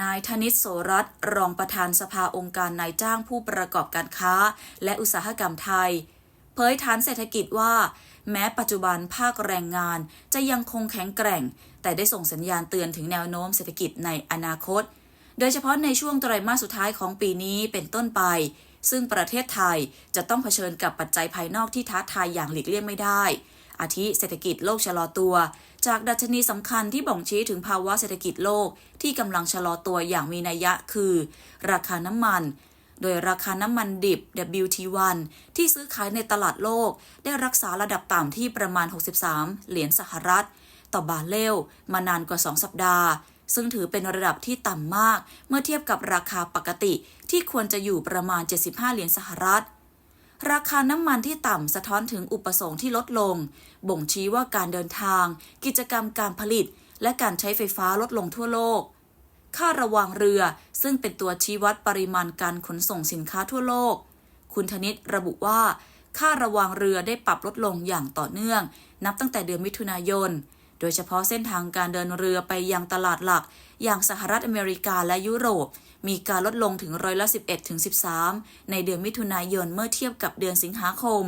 นายธนิตโสรัตรองประธานสภาองค์การนายจ้างผู้ประกอบการค้า และอุตสาหกรรมไทย เผยฐานเศรษฐกิจว่า แม้ปัจจุบันภาคแรงงานจะยังคงแข็งแกร่ง แต่ได้ส่งสัญญาณเตือนถึงแนวโน้มเศรษฐกิจในอนาคต โดยเฉพาะในช่วงไตรมาสสุดท้ายของปีนี้เป็นต้นไป ซึ่งประเทศไทยจะต้องเผชิญกับปัจจัยภายนอกที่ท้าทายอย่างหลีกเลี่ยงไม่ได้ อาทิเศรษฐกิจโลกชะลอตัว จากดัชนีสำคัญที่บ่งชี้ถึงภาวะเศรษฐกิจโลกที่กำลังชะลอตัวอย่างมีนัยยะคือ ราคาน้ำมัน โดยราคาน้ำมันดิบ WT1 ที่ซื้อขายในตลาดโลก ได้รักษาระดับต่ำที่ประมาณ 63 เหรียญสหรัฐ ต่อบาร์เรลมานานกว่า 2 สัปดาห์ซึ่งถือเป็นระดับที่ต่ำมาก เมื่อเทียบกับราคาปกติที่ควรจะอยู่ประมาณ 75 เหรียญสหรัฐ ราคาน้ำมันที่ต่ำสะท้อนถึงอุปสงค์ที่ลดลง บ่งชี้ว่าการเดินทาง กิจกรรมการผลิต และการใช้ไฟฟ้าลดลงทั่วโลก ค่าระวางเรือ ซึ่งเป็นตัวชี้วัดปริมาณการขนส่งสินค้าทั่วโลก คุณธนิตระบุว่า ค่าระวางเรือได้ปรับลดลงอย่างต่อเนื่อง นับตั้งแต่เดือนมิถุนายน โดยเฉพาะเส้นทางการเดินเรือไปยังตลาดหลัก อย่างสหรัฐอเมริกาและยุโรป มีการลดลงถึงร้อยละ 11-13 ในเดือนมิถุนายนเมื่อเทียบกับเดือนสิงหาคม